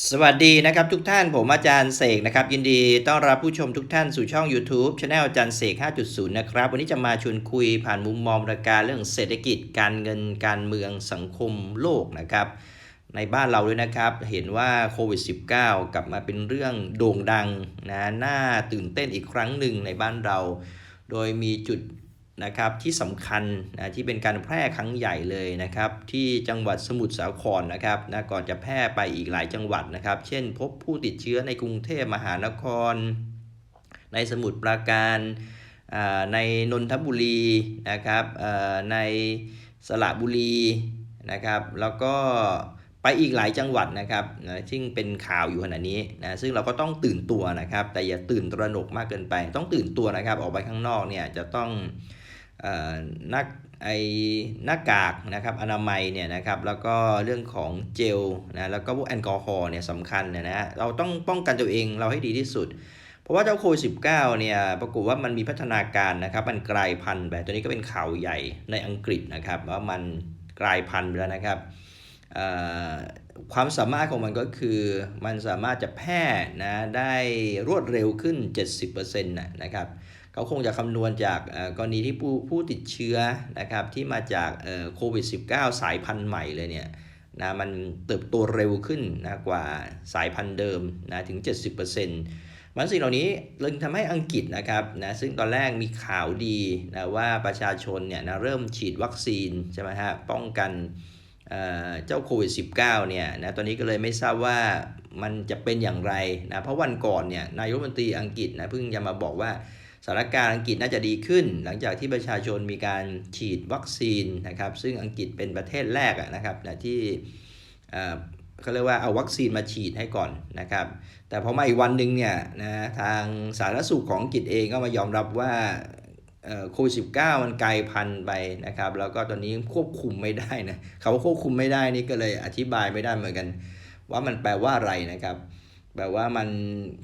สวัสดีนะครับทุกท่านผมอาจารย์เสกนะครับ ยินดีต้อนรับผู้ชมทุกท่านสู่ช่อง YouTube c h anel อาจารย์เสก 5.0 นะครับ วันนี้จะมาชวนคุยผ่านมุมมองประการเรื่องเศรษฐกิจการเงินการเมืองสังคมโลกนะครับ ในบ้านเราด้วยนะครับ เห็นว่าโควิด -19 กลับมาเป็นเรื่องโด่งดังนะน่าตื่นเต้นอีกครั้งหนึ่งในบ้านเรา โดยมีจุด นะครับที่สำคัญนะที่เป็นการแพร่ครั้งใหญ่เลยนะครับ ที่จังหวัดสมุทรสาครนะครับนะก่อนจะแพร่ไปอีกหลายจังหวัดนะครับ เช่น พบผู้ติดเชื้อในกรุงเทพมหานคร ในสมุทรปราการอ่าในนนทบุรีนะครับเอ่อในสระบุรีนะครับแล้วก็ไปอีกหลายจังหวัดนะครับนะซึ่งเป็นข่าวอยู่ขณะนี้นะซึ่งเราก็ต้องตื่นตัวนะครับ แต่อย่าตื่นตระหนกมากเกินไป ต้องตื่นตัวนะครับ ออกไปข้างนอกเนี่ยจะต้อง หน้าไอหน้ากากนะครับอนามัยเนี่ยนะครับแล้วก็เรื่องของเจลนะแล้วก็พวกแอลกอฮอล์เนี่ยสำคัญนะนะเราต้องป้องกันตัวเองเราให้ดีที่สุด เพราะว่าเจ้าโควิด19เนี่ยปรากฏว่ามันมีพัฒนาการนะครับมันกลายพันธุ์ไปตัวนี้ก็เป็นข่าวใหญ่ในอังกฤษนะครับว่ามันกลายพันธุ์ไปแล้วนะครับความสามารถของมันก็คือมันสามารถจะแพร่นะได้รวดเร็วขึ้น 70%นะนะครับ เขาคงจะคำนวณจากกรณีที่ผู้ผู้ติดเชื้อนะครับที่มาจากโควิด -19 สายพันธุ์ใหม่เลยเนี่ยนะมันเติบโตเร็วขึ้นนะกว่าสายพันธุ์เดิมนะถึง 70%มันสิ่งเหล่านี้เลยทำให้อังกฤษนะครับนะซึ่งตอนแรกมีข่าวดีนะว่าประชาชนเนี่ยนะเริ่มฉีดวัคซีนใช่ไหมฮะป้องกันเอ่อเจ้าโควิด -19 เนี่ยนะตอนนี้ก็เลยไม่ทราบว่ามันจะเป็นอย่างไรนะเพราะวันก่อนเนี่ยนายกรัฐมนตรีอังกฤษนะเพิ่งจะมาบอกว่า สถานการณ์อังกฤษน่าจะดีขึ้น หลังจากที่ประชาชนมีการฉีดวัคซีนนะครับซึ่งอังกฤษเป็นประเทศแรกนะครับนะที่เอ่อเขาเรียกว่าเอาวัคซีนมาฉีดให้ก่อนนะครับ แต่พอมาอีกวันหนึ่งเนี่ยนะทางสาธารณสุขของอังกฤษเองก็มายอมรับว่าโควิดสิมันกลายพันธุ์ไปนะครับ แล้วก็ตอนนี้ควบคุมไม่ได้นะคำว่าควบคุมไม่ได้นี่ก็เลยอธิบายไม่ได้เหมือนกัน ว่ามันแปลว่าอะไรนะครับแปลว่ามัน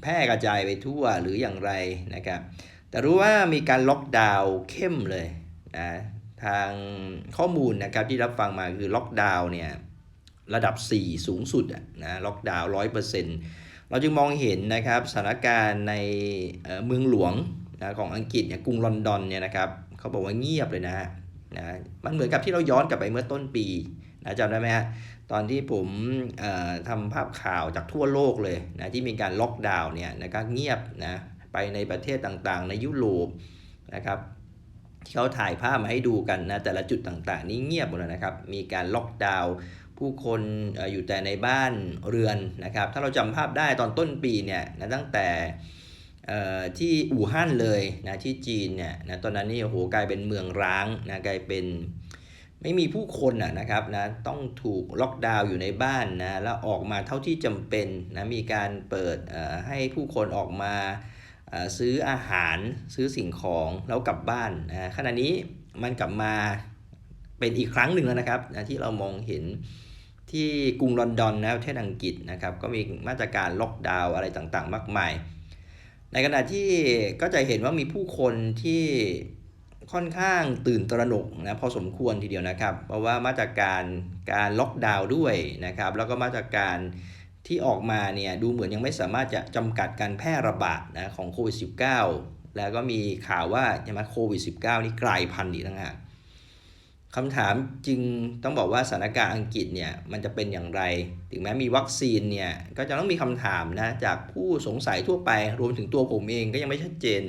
แพร่กระจายไปทั่วหรืออย่างไรนะครับ แต่รู้ว่ามีการล็อกดาวน์เข้มเลยนะทางข้อมูลนะครับที่รับฟังมาคือล็อกดาวน์เนี่ยระดับ 4 สูงสุดนะล็อกดาวน์ร้อยเปอร์เซ็นต์เราจึงมองเห็นนะครับสถานการณ์ในเมืองหลวงนะของอังกฤษเนี่ยกรุงลอนดอนเนี่ยนะครับเขาบอกว่าเงียบเลยนะฮะนะมันเหมือนกับที่เราย้อนกลับไปเมื่อต้นปีนะจำได้ไหมฮะตอนที่ผมทำภาพข่าวจากทั่วโลกเลยนะที่มีการล็อกดาวน์เนี่ยนะครับเงียบนะ ไปในประเทศต่างๆ ในยุโรปนะครับที่เขาถ่ายภาพมาให้ดูกันนะแต่ละจุดต่างๆ นี่เงียบหมดเลยนะครับ มีการล็อกดาวน์ผู้คนอยู่แต่ในบ้านเรือนนะครับ ถ้าเราจำภาพได้ตอนต้นปีเนี่ยนะตั้งแต่ที่อู่ฮั่นเลยนะที่จีนเนี่ยนะตอนนั้นนี่โอ้โหกลายเป็นเมืองร้างนะกลายเป็นไม่มีผู้คนอะนะครับนะต้องถูกล็อกดาวน์อยู่ในบ้านนะแล้วออกมาเท่าที่จำเป็นนะมีการเปิดให้ผู้คนออกมา ซื้ออาหารซื้อสิ่งของแล้วกลับบ้านนะขณะนี้มันกลับมาเป็นอีกครั้งหนึ่งแล้วนะครับนะที่เรามองเห็นที่กรุงลอนดอนนะประเทศอังกฤษนะครับก็มีมาตรการล็อกดาวน์อะไรต่างๆ มากมาย ในขณะที่ก็จะเห็นว่ามีผู้คนที่ค่อนข้างตื่นตระหนกนะพอสมควรทีเดียวนะครับ เพราะว่ามาตรการการล็อกดาวน์ด้วยนะครับ แล้วก็มาตรการ ที่ออกมาเนี่ยดูเหมือนยังไม่สามารถจะจำกัดการแพร่ระบาดนะของโควิด -19 แล้วก็มีข่าวว่าใช่ไหมโควิด -19 นี่กลายพันธุ์อีกต่างหากคำถามจริงต้องบอกว่าสถานการณ์อังกฤษเนี่ยมันจะเป็นอย่างไร ถึงแม้มีวัคซีนเนี่ยก็จะต้องมีคำถามนะจากผู้สงสัยทั่วไปรวมถึงตัวผมเองก็ยังไม่ชัดเจน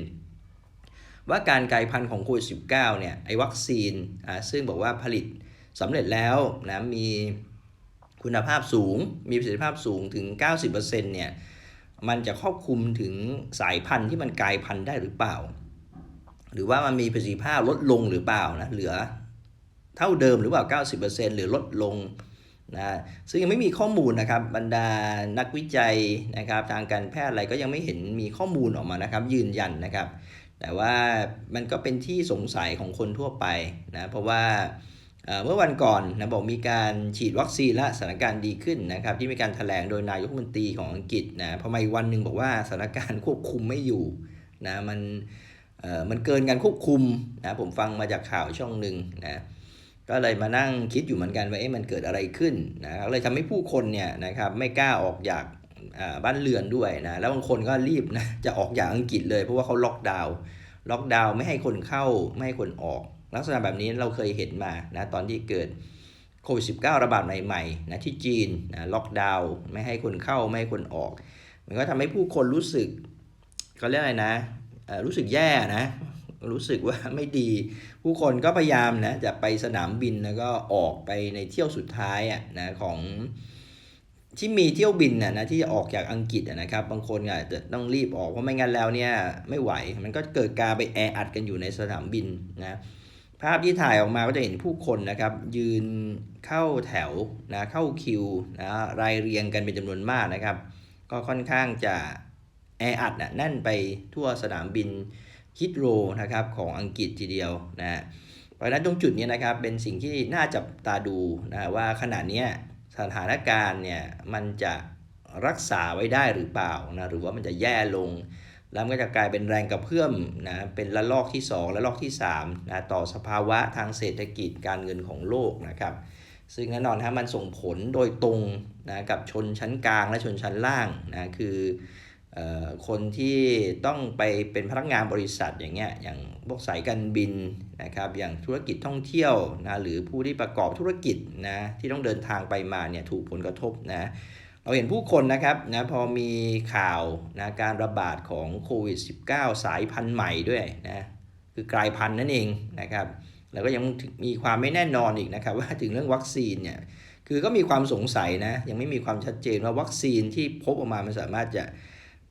ว่าการกลายพันธุ์ของโควิด -19 เนี่ยไอ้วัคซีนอ่าซึ่งบอกว่าผลิตสำเร็จแล้วนะมี คุณภาพสูง มีประสิทธิภาพสูงถึง 90%เนี่ยมันจะครอบคลุมถึงสายพันธุ์ที่มันกลายพันธุ์ได้หรือเปล่า หรือว่ามันมีประสิทธิภาพลดลงหรือเปล่านะเหลือเท่าเดิมหรือเปล่า 90%หรือลดลงนะซึ่งยังไม่มีข้อมูลนะครับบรรดานักวิจัยนะครับทางการแพทย์อะไรก็ยังไม่เห็นมีข้อมูลออกมานะครับ ยืนยันนะครับ แต่ว่ามันก็เป็นที่สงสัยของคนทั่วไปนะเพราะว่า เมื่อวันก่อนนะบอกมีการฉีดวัคซีนและสถานการณ์ดีขึ้นนะครับที่มีการแถลงโดยนายกมนตรีของอังกฤษนะพอมาอีกวันหนึ่งบอกว่าสถานการณ์ควบคุมไม่อยู่นะมันเอ่อมันเกินการควบคุมนะผมฟังมาจากข่าวช่องหนึ่งนะก็เลยมานั่งคิดอยู่เหมือนกันว่าเอ๊ะมันเกิดอะไรขึ้นนะเลยทำให้ผู้คนเนี่ยนะครับไม่กล้าออกจากบ้านเรือนด้วยนะแล้วบางคนก็รีบนะจะออกจากอังกฤษเลยเพราะว่าเขาล็อกดาวน์ล็อกดาวน์ไม่ให้คนเข้าไม่ให้คนออก ลักษณะแบบนี้เราเคยเห็นมานะตอนที่เกิดโควิด -19 ระบาดใหม่ๆนะที่จีนนะล็อกดาวน์ไม่ให้คนเข้าไม่ให้คนออก มันก็ทำให้ผู้คนรู้สึกเขาเรียกอะไรนะรู้สึกแย่นะรู้สึกว่าไม่ดี ผู้คนก็พยายามนะจะไปสนามบินแล้วก็ออกไปในเที่ยวสุดท้ายอะนะของที่มีเที่ยวบินน่ะนะที่จะออกจากอังกฤษนะครับ บางคนอาจจะต้องรีบออกเพราะไม่งั้นแล้วเนี่ยไม่ไหว มันก็เกิดการไปแออัดกันอยู่ในสนามบินนะ ภาพที่ถ่ายออกมาก็จะเห็นผู้คนนะครับยืนเข้าแถวนะเข้าคิวนะรายเรียงกันเป็นจำนวนมากนะครับ ก็ค่อนข้างจะแออัดนะแน่นไปทั่วสนามบินฮิตโรนะครับของอังกฤษทีเดียวนะเพราะฉะนั้นตรงจุดนี้นะครับเป็นสิ่งที่น่าจับตาดูนะว่าขณะนี้สถานการณ์เนี่ยมันจะรักษาไว้ได้หรือเปล่านะหรือว่ามันจะแย่ลง แล้วมันก็จะกลายเป็นแรงกระเพื่อมนะเป็นระลอกที่2และลอกที่3นะต่อสภาวะทางเศรษฐกิจการเงินของโลกนะครับ ซึ่งแน่นอนฮะมันส่งผลโดยตรงนะกับชนชั้นกลางและชนชั้นล่างนะคือเอ่อคนที่ต้องไปเป็นพนักงานบริษัทอย่างเงี้ยอย่างพวกสายการบินนะครับอย่างธุรกิจท่องเที่ยวนะหรือผู้ที่ประกอบธุรกิจนะที่ต้องเดินทางไปมาเนี่ยถูกผลกระทบนะ เราเห็นผู้คนนะครับนะพอมีข่าวนะการระบาดของโควิด -19 สายพันธุ์ใหม่ด้วยนะคือกลายพันธุ์นั่นเองนะครับแล้วก็ยังมีความไม่แน่นอนอีกนะครับว่าถึงเรื่องวัคซีนเนี่ยคือก็มีความสงสัยนะยังไม่มีความชัดเจนว่าวัคซีนที่พบออกมามันสามารถจะ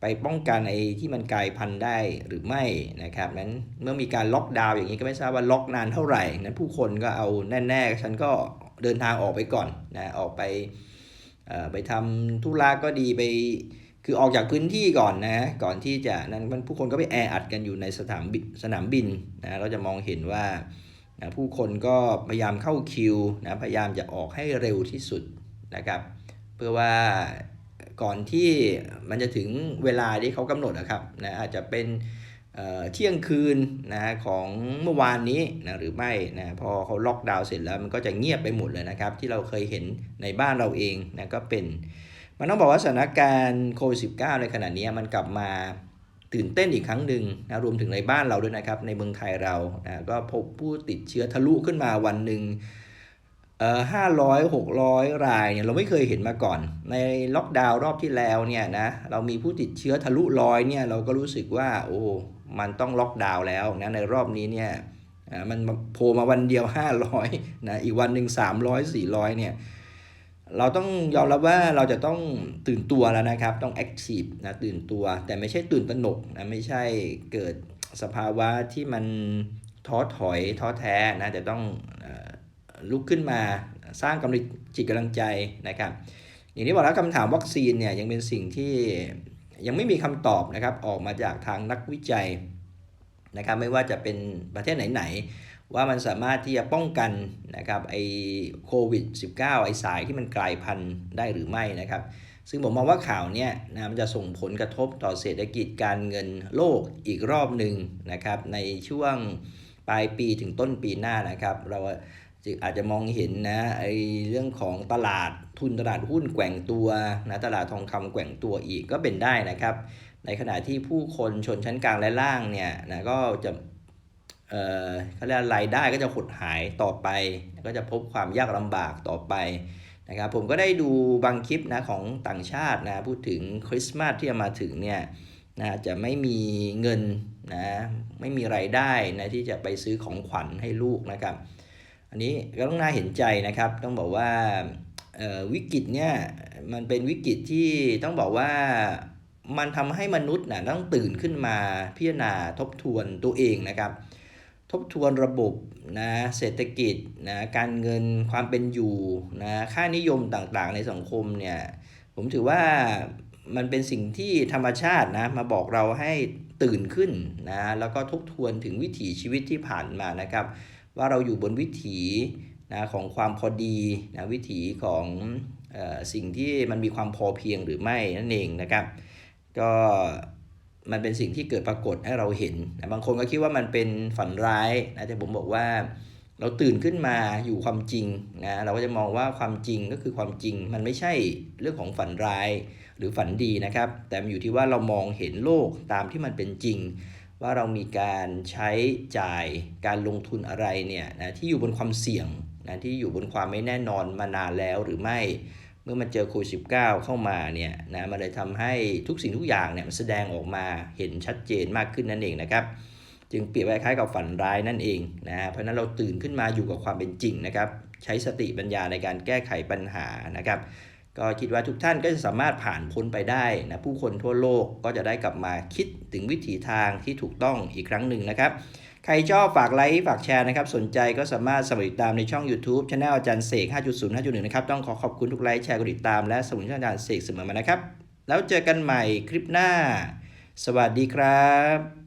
ไปป้องกันไอ้ที่มันกลายพันธุ์ได้หรือไม่นะครับนั้นเมื่อมีการล็อกดาวน์อย่างนี้ก็ไม่ทราบว่าล็อกนานเท่าไหร่นั้นผู้คนก็เอาแน่ๆฉันก็เดินทางออกไปก่อนนะออกไป ไปทำธุระก็ดีไป คือออกจากพื้นที่ก่อนนะ ก่อนที่จะนั้นมันผู้คนก็ไปแออัดกันอยู่ในสนามบินสนามบินนะเราจะมองเห็นว่านะผู้คนก็พยายามเข้าคิวนะพยายามจะออกให้เร็วที่สุดนะครับเพื่อว่าก่อนที่มันจะถึงเวลาที่เขากำหนดนะครับนะอาจจะเป็น เอ่อเที่ยงคืนนะของเมื่อวานนี้นะหรือไม่นะพอเขาล็อกดาวน์เสร็จแล้วมันก็จะเงียบไปหมดเลยนะครับ ที่เราเคยเห็นในบ้านเราเองนะก็เป็น มันต้องบอกว่าสถานการณ์โควิด -19 ในขณะนี้มันกลับมาตื่นเต้นอีกครั้งหนึ่งนะรวมถึงในบ้านเราด้วยนะครับ ในเมืองไทยเรานะก็พบผู้ติดเชื้อทะลุขึ้นมาวันหนึ่งเอ่อห้าร้อยหกร้อยรายเนี่ยเราไม่เคยเห็นมาก่อน ในล็อกดาวน์รอบที่แล้วเนี่ยนะเรามีผู้ติดเชื้อทะลุร้อยเนี่ยเราก็รู้สึกว่าโอ้ มันต้องล็อกดาวน์แล้วนะในรอบนี้เนี่ยอ่ามันโผล่มาวันเดียว 500นะอีกวันหนึ่ง300 400เนี่ยเราต้องยอมรับว่าเราจะต้องตื่นตัวแล้วนะครับ ต้องแอคทีฟนะตื่นตัว แต่ไม่ใช่ตื่นตระหนกนะไม่ใช่เกิดสภาวะที่มันท้อถอยท้อแท้นะจะต้องลุกขึ้นมาสร้างกำลังจิตกำลังใจนะครับ อย่างที่บอกแล้วคำถามวัคซีนเนี่ยยังเป็นสิ่งที่ ยังไม่มีคำตอบนะครับออกมาจากทางนักวิจัยนะครับไม่ว่าจะเป็นประเทศไหนๆว่ามันสามารถที่จะป้องกันนะครับไอโควิด -19 ไอสายที่มันกลายพันธุ์ได้หรือไม่นะครับ ซึ่งผมมองว่าข่าวเนี้ยนะมันจะส่งผลกระทบต่อเศรษฐกิจการเงินโลกอีกรอบหนึ่งนะครับในช่วงปลายปีถึงต้นปีหน้านะครับ เรา จึงอาจจะมองเห็นนะไอเรื่องของตลาดทุนตลาดหุ้นแกว่งตัวนะตลาดทองคำแกว่งตัวอีกก็เป็นได้นะครับ ในขณะที่ผู้คนชนชั้นกลางและล่างเนี่ยนะก็จะเอ่อเขาเรียกรายได้ก็จะหดหายต่อไป ก็จะพบความยากลำบากต่อไปนะครับผมก็ได้ดูบางคลิปนะของต่างชาตินะพูดถึงคริสต์มาสที่จะมาถึงเนี่ยนะจะไม่มีเงินนะไม่มีไรายได้นะที่จะไปซื้อของขวัญให้ลูกนะครับ อันนี้ก็ต้องน่าเห็นใจนะครับ ต้องบอกว่าวิกฤตเนี่ยมันเป็นวิกฤตที่ต้องบอกว่ามันทำให้มนุษย์นะต้องตื่นขึ้นมาพิจารณาทบทวนตัวเองนะครับ ทบทวนระบบนะเศรษฐกิจนะการเงินความเป็นอยู่นะค่านิยมต่างๆ ในสังคมเนี่ยผมถือว่ามันเป็นสิ่งที่ธรรมชาตินะมาบอกเราให้ตื่นขึ้นนะแล้วก็ทบทวนถึงวิถีชีวิตที่ผ่านมานะครับ ว่าเราอยู่บนวิถีนะของความพอดีนะวิถีของออสิ่งที่มันมีความพอเพียงหรือไม่นั่นเองนะครับ ก็มันเป็นสิ่งที่เกิดปรากฏให้เราเห็นนะบางคนก็คิดว่ามันเป็นฝันร้ายนะแต่ผมบอกว่าเราตื่นขึ้นมาอยู่ความจริงนะเราก็จะมองว่าความจริงก็คือความจริง มันไม่ใช่เรื่องของฝันร้ายหรือฝันดีนะครับ แต่มันอยู่ที่ว่าเรามองเห็นโลกตามที่มันเป็นจริง ว่าเรามีการใช้จ่ายการลงทุนอะไรเนี่ยนะที่อยู่บนความเสี่ยงนะที่อยู่บนความไม่แน่นอนมานานแล้วหรือไม่ เมื่อมันเจอโควิด19เข้ามาเนี่ยนะมันเลยทำให้ทุกสิ่งทุกอย่างเนี่ยมันแสดงออกมาเห็นชัดเจนมากขึ้นนั่นเองนะครับ จึงเปรียบไว้คล้ายกับฝันร้ายนั่นเองนะเพราะฉะนั้นเราตื่นขึ้นมาอยู่กับความเป็นจริงนะครับ ใช้สติปัญญาในการแก้ไขปัญหานะครับ ก็คิดว่าทุกท่านก็จะสามารถผ่านพ้นไปได้นะผู้คนทั่วโลกก็จะได้กลับมาคิดถึงวิถีทางที่ถูกต้องอีกครั้งหนึ่งนะครับใครชอบฝากไลค์ฝากแชร์นะครับ สนใจก็สามารถสมัครติดตามในช่อง YouTube Channel อาจารย์เสก 5.0 5.1 นะครับ ต้องขอขอบคุณทุกไลค์แชร์กดติดตามและสมุนช่องอาจารย์เสกเสมอมานะครับ แล้วเจอกันใหม่คลิปหน้า สวัสดีครับ